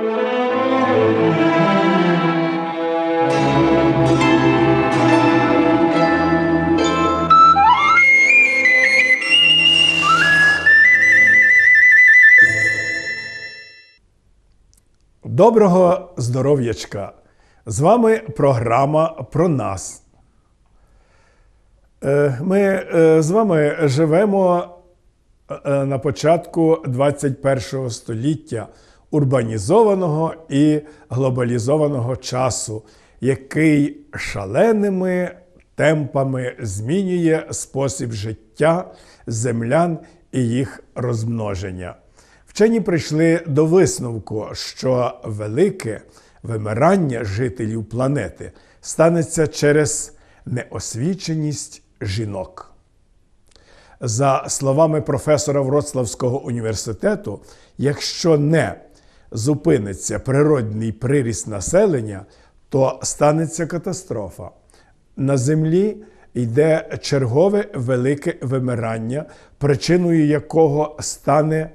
Доброго здоров'ячка! З вами програма про нас. Е, Ми е, з вами живемо е, на початку 21 століття урбанізованого і глобалізованого часу, який шаленими темпами змінює спосіб життя землян і їх розмноження. Вчені прийшли до висновку, що велике вимирання жителів планети станеться через неосвіченість жінок. За словами професора Вроцлавського університету, якщо не зупиниться природний приріст населення, то станеться катастрофа. На землі йде чергове велике вимирання, причиною якого стане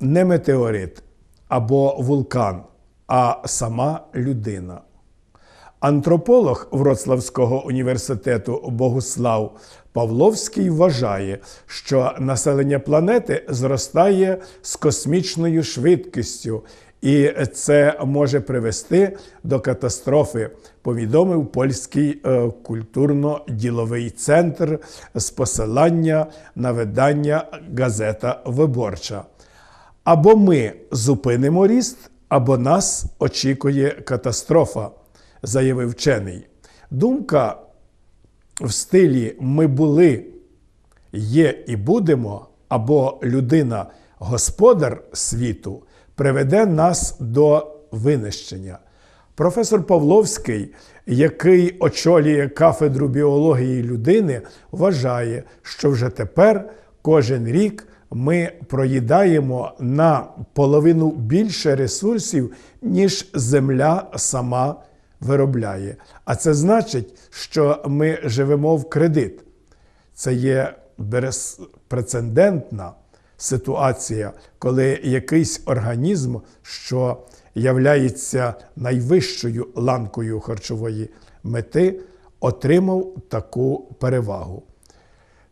не метеорит або вулкан, а сама людина. Антрополог Вроцлавського університету Богуслав Павловський вважає, що населення планети зростає з космічною швидкістю, і це може привести до катастрофи, повідомив польський е, культурно-діловий центр з посилання на видання газета Виборча. Або ми зупинимо ріст, або нас очікує катастрофа, заявив вчений. Думка в стилі ми були, є і будемо, або людина господар світу приведе нас до винищення. Професор Павловський, який очолює кафедру біології людини, вважає, що вже тепер кожен рік ми проїдаємо на половину більше ресурсів, ніж Земля сама виробляє. А це значить, що ми живемо в кредит. Це є безпрецедентна ситуація, коли якийсь організм, що являється найвищою ланкою харчової мети, отримав таку перевагу.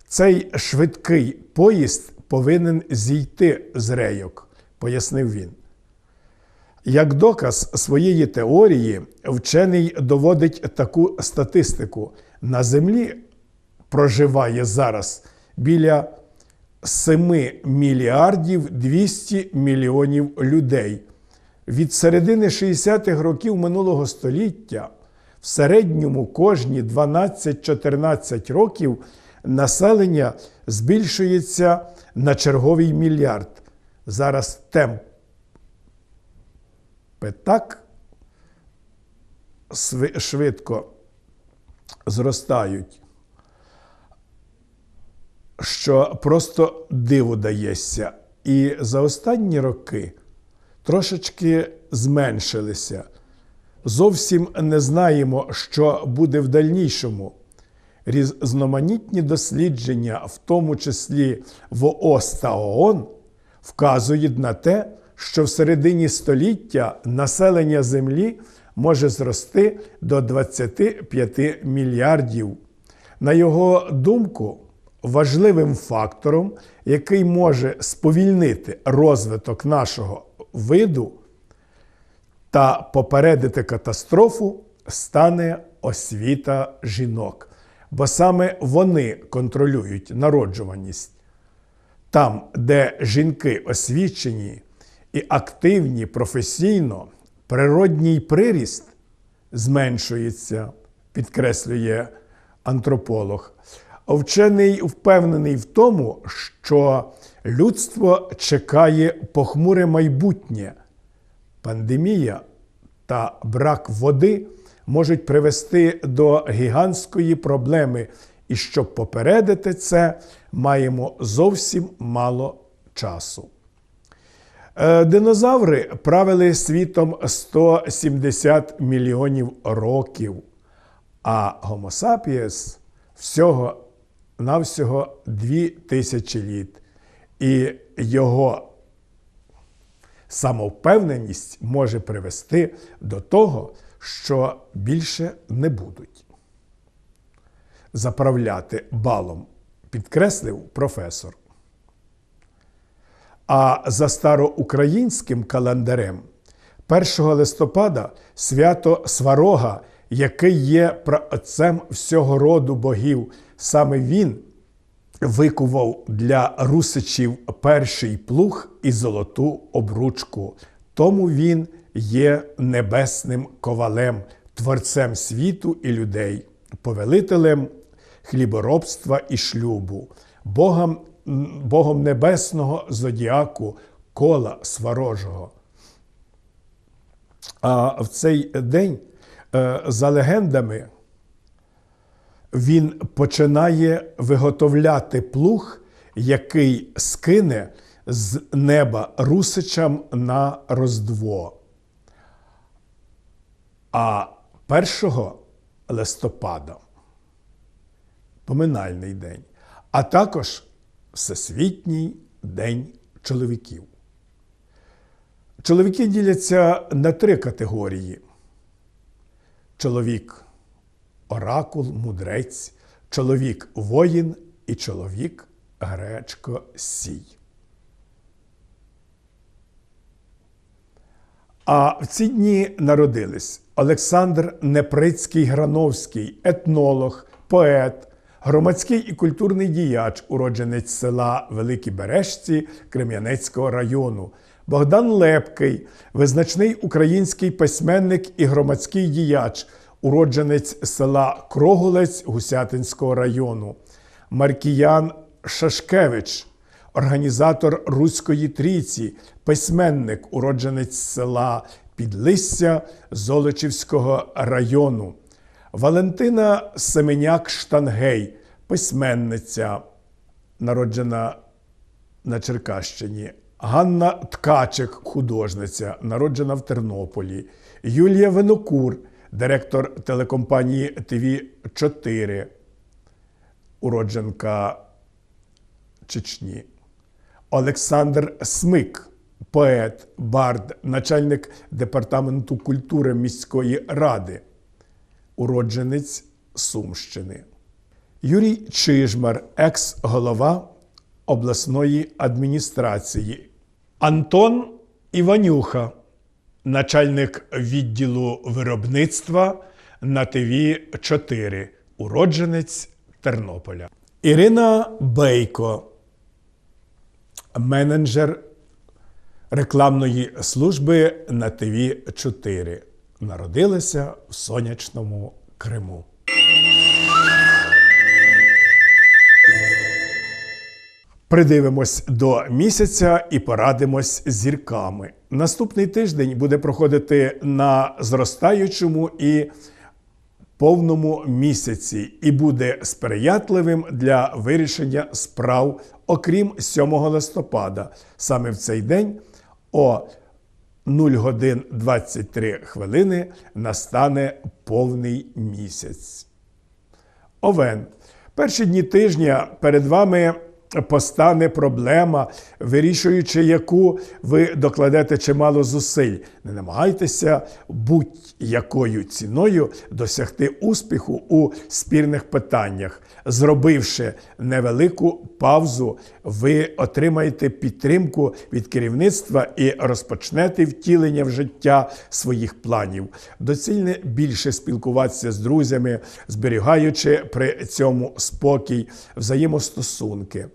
Цей швидкий поїзд повинен зійти з рейок, пояснив він. Як доказ своєї теорії, вчений доводить таку статистику. На Землі проживає зараз біля 7 мільярдів 200 мільйонів людей. Від середини 60-х років минулого століття в середньому кожні 12-14 років населення збільшується на черговий мільярд. Зараз темп так швидко зростають, що просто диву дається. І за останні роки трошечки зменшилися. Зовсім не знаємо, що буде в дальнішому. Різноманітні дослідження, в тому числі в ООС та ООН, вказують на те, що в середині століття населення Землі може зрости до 25 мільярдів. На його думку, важливим фактором, який може сповільнити розвиток нашого виду та попередити катастрофу, стане освіта жінок бо саме вони контролюють народжуваність. Там, де жінки освічені і активні професійно, природній приріст зменшується, підкреслює антрополог. Вчений впевнений в тому, що людство чекає похмуре майбутнє, пандемія та брак води можуть привести до гігантської проблеми. І щоб попередити це, маємо зовсім мало часу. Е, динозаври правили світом 170 мільйонів років, а Homo sapiens всього навсього 2 тисячі літ. І його Самовпевненість може привести до того, що більше не будуть заправляти балом, підкреслив професор. А за староукраїнським календарем 1 листопада свято Сварога, який є праотцем всього роду богів, саме він викував для русичів перший плуг і золоту обручку. Тому він є небесним ковалем, творцем світу і людей, повелителем хліборобства і шлюбу, Богом, Богом небесного зодіаку, кола сварожого. А в цей день, е, за легендами, він починає виготовляти плуг, який скине з неба русичам на Роздво. А 1 листопада поминальний день, а також Всесвітній день чоловіків. Чоловіки діляться на три категорії: чоловік оракул, мудрець, чоловік воїн і чоловік гречко сій. А в ці дні народились Олександр Неприцький Грановський, етнолог, поет, громадський і культурний діяч, уродженець села Великі Бережці Крем'янецького району, Богдан Лепкий, визначний український письменник і громадський діяч, уродженець села Крогулець Гусятинського району, Маркіян Шашкевич, організатор Руської трійці, письменник, уродженець села Підлисся Золочівського району, Валентина Семеняк Штангей, письменниця, народжена на Черкащині. Ганна Ткачик, художниця, народжена в Тернополі, Юлія Винокур, директор телекомпанії ТВ 4 уродженка Чечні. Олександр Смик, поет, бард, начальник департаменту культури міської ради, уродженець Сумщини. Юрій Чижмар, екс-голова обласної адміністрації. Антон Іванюха, начальник відділу виробництва на ТВ 4, уродженець Тернополя. Ірина Бейко, менеджер рекламної служби на ТВ 4. Народилася в сонячному Криму. Придивимось до місяця і порадимось зірками. Наступний тиждень буде проходити на зростаючому і повному місяці і буде сприятливим для вирішення справ, окрім 7 листопада. Саме в цей день о 0 годин 23 хвилини настане повний місяць. Овен. Перші дні тижня перед вами постане проблема, вирішуючи яку ви докладете чимало зусиль. Не намагайтеся будь-якою ціною досягти успіху у спірних питаннях. Зробивши невелику паузу, ви отримаєте підтримку від керівництва і розпочнете втілення в життя своїх планів. Доцільне більше спілкуватися з друзями, зберігаючи при цьому спокій, взаємостосунки.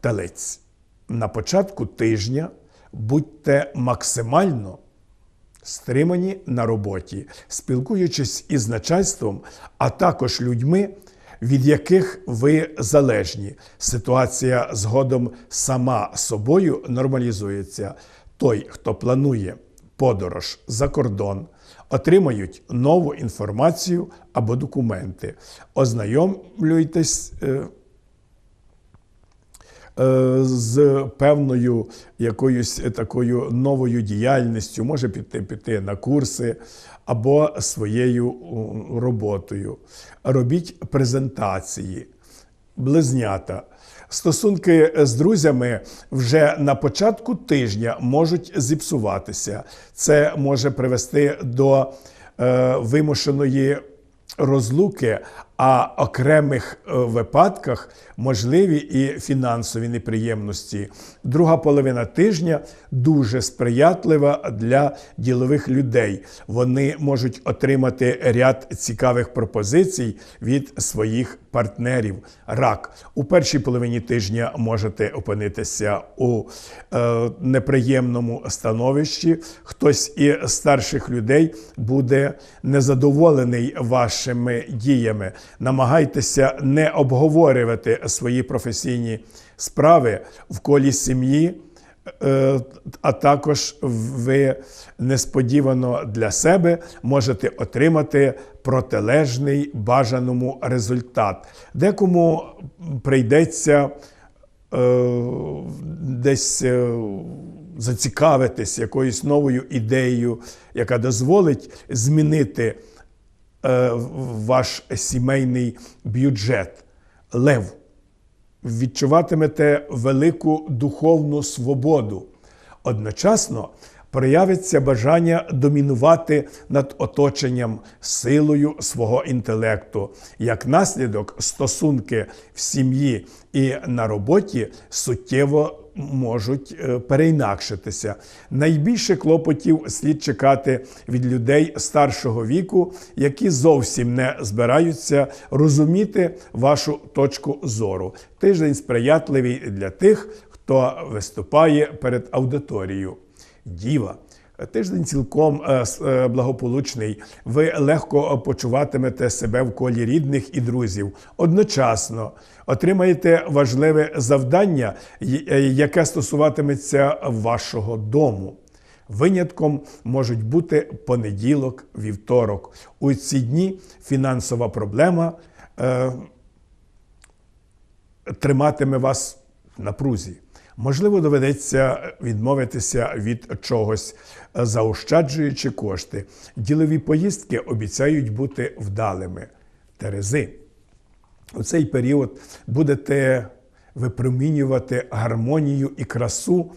Телець. На початку тижня будьте максимально стримані на роботі, спілкуючись із начальством, а також людьми, від яких ви залежні. Ситуація згодом сама собою нормалізується. Той, хто планує подорож за кордон, отримають нову інформацію або документи. Ознайомлюйтесь. Е, з певною якоюсь такою новою діяльністю, може піти, піти на курси або своєю роботою. Робіть презентації, близнята. Стосунки з друзями вже на початку тижня можуть зіпсуватися. Це може привести до е, вимушеної розлуки, а окремих е, випадках можливі і фінансові неприємності. Друга половина тижня дуже сприятлива для ділових людей. Вони можуть отримати ряд цікавих пропозицій від своїх партнерів. Рак у першій половині тижня можете опинитися у е, неприємному становищі. Хтось із старших людей буде незадоволений вашими діями. Намагайтеся не обговорювати свої професійні справи в колі сім'ї. Е, А також ви несподівано для себе можете отримати протилежний бажаному результат. Декому прийдеться е, десь е, зацікавитись якоюсь новою ідеєю, яка дозволить змінити ваш сімейний бюджет. Лев відчуватимете велику духовну свободу. Одночасно проявиться бажання домінувати над оточенням силою свого інтелекту. Як наслідок, стосунки в сім'ї і на роботі суттєво можуть е, переінакшитися. Найбільше клопотів слід чекати від людей старшого віку, які зовсім не збираються розуміти вашу точку зору. Тиждень сприятливий для тих, хто виступає перед аудиторією. Діва. Тиждень цілком е, е, благополучний. Ви легко почуватимете себе в колі рідних і друзів. Одночасно отримаєте важливе завдання, е, яке стосуватиметься вашого дому. Винятком можуть бути понеділок, вівторок. У ці дні фінансова проблема е, триматиме вас в напрузі. Можливо, доведеться відмовитися від чогось, заощаджуючи кошти. Ділові поїздки обіцяють бути вдалими. Терези. У цей період будете випромінювати гармонію і красу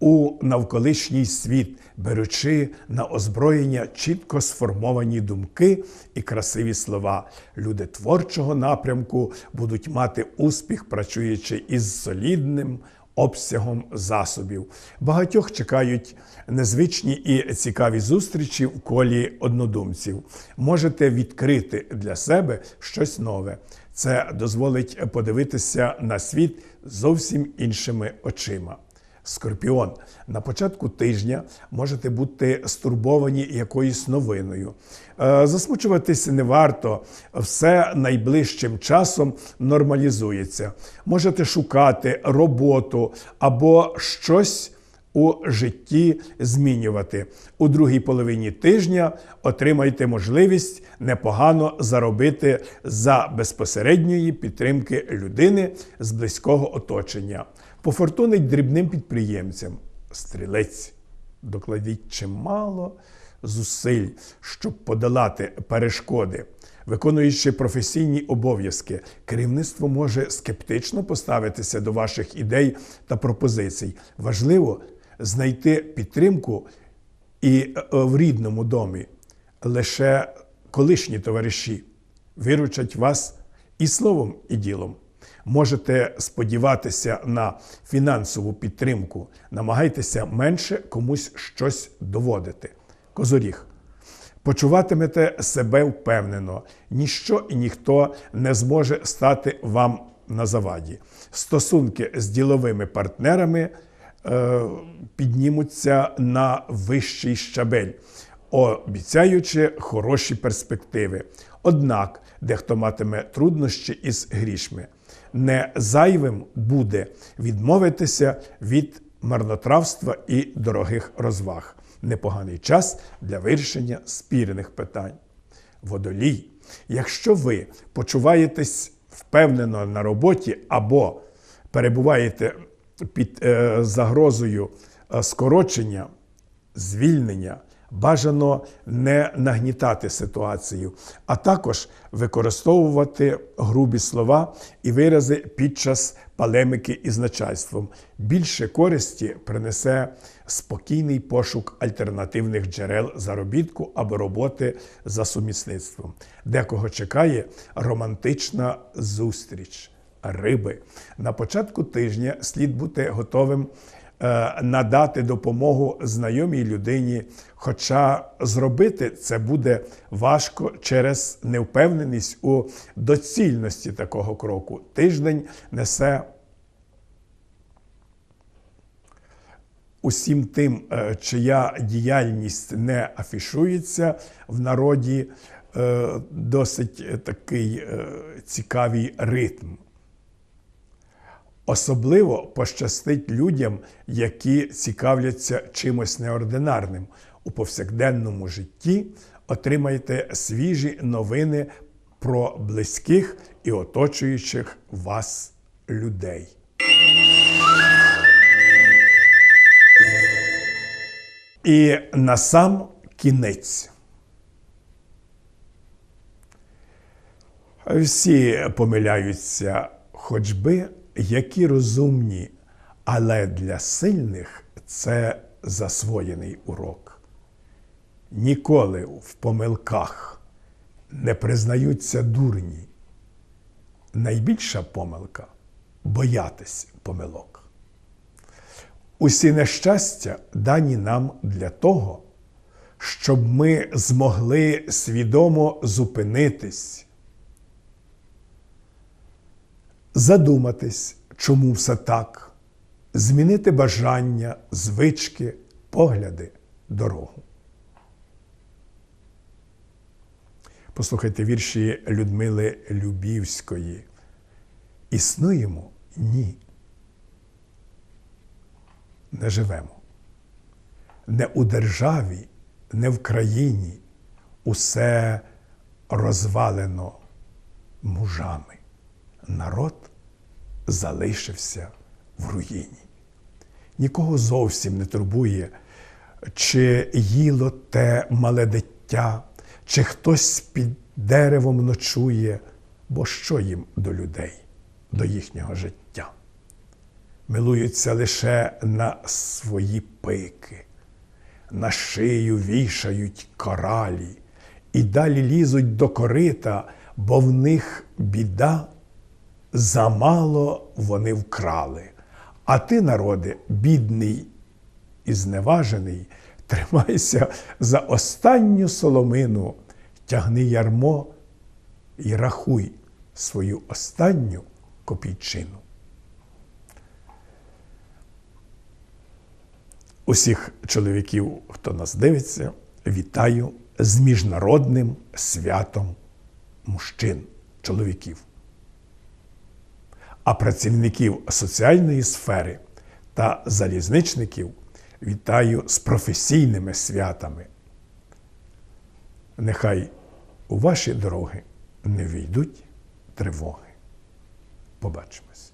у навколишній світ, беручи на озброєння чітко сформовані думки і красиві слова. Люди творчого напрямку будуть мати успіх, працюючи із солідним обсягом засобів. Багатьох чекають незвичні і цікаві зустрічі в колі однодумців. Можете відкрити для себе щось нове. Це дозволить подивитися на світ зовсім іншими очима. Скорпіон. На початку тижня можете бути стурбовані якоюсь новиною. Засмучуватися не варто, все найближчим часом нормалізується. Можете шукати роботу або щось у житті змінювати. У другій половині тижня отримайте можливість непогано заробити за безпосередньої підтримки людини з близького оточення. Пофортунить дрібним підприємцям. Стрілець. Докладіть чимало зусиль, щоб подолати перешкоди. Виконуючи професійні обов'язки, керівництво може скептично поставитися до ваших ідей та пропозицій. Важливо знайти підтримку і е, в рідному домі. Лише колишні товариші виручать вас і словом, і ділом. Можете сподіватися на фінансову підтримку, намагайтеся менше комусь щось доводити. Козоріг. Почуватимете себе впевнено, ніщо і ніхто не зможе стати вам на заваді. Стосунки з діловими партнерами піднімуться на вищий щабель, обіцяючи хороші перспективи. Однак дехто матиме труднощі із грішми. Не зайвим буде відмовитися від марнотравства і дорогих розваг. Непоганий час для вирішення спірних питань. Водолій. Якщо ви почуваєтесь впевнено на роботі або перебуваєте під е, загрозою е, скорочення, звільнення, бажано не нагнітати ситуацію, а також використовувати грубі слова і вирази під час полемики із начальством. Більше користі принесе спокійний пошук альтернативних джерел заробітку або роботи за сумісництвом. Декого чекає романтична зустріч. Риби на початку тижня слід бути готовим е, надати допомогу знайомій людині, хоча зробити це буде важко через невпевненість у доцільності такого кроку. Тиждень несе усім тим, е, чия діяльність не афішується в народі, е, досить такий цікавий ритм. Особливо пощастить людям, які цікавляться чимось неординарним. У повсякденному житті отримайте свіжі новини про близьких і оточуючих вас людей. І на сам кінець. Всі помиляються, хоч би які розумні, але для сильних це засвоєний урок. Ніколи в помилках не признаються дурні. Найбільша помилка боятись помилок. Усі нещастя дані нам для того, щоб ми змогли свідомо зупинитись, задуматись, чому все так, змінити бажання, звички, погляди, дорогу. Послухайте вірші Людмили Любівської. Існуємо? Ні. Не живемо. Не у державі, не в країні. Усе розвалено мужами. Народ залишився в руїні. Нікого зовсім не турбує, чи їло те мале дитя, чи хтось під деревом ночує, бо що їм до людей, до їхнього життя? Милуються лише на свої пики, на шию вішають коралі і далі лізуть до корита, бо в них біда, замало вони вкрали. А ти, народе, бідний і зневажений, тримайся за останню соломину, тягни ярмо і рахуй свою останню копійчину. Усіх чоловіків, хто нас дивиться, вітаю з міжнародним святом мужчин, чоловіків. А працівників соціальної сфери та залізничників вітаю з професійними святами. Нехай у ваші дороги не війдуть тривоги. Побачимось.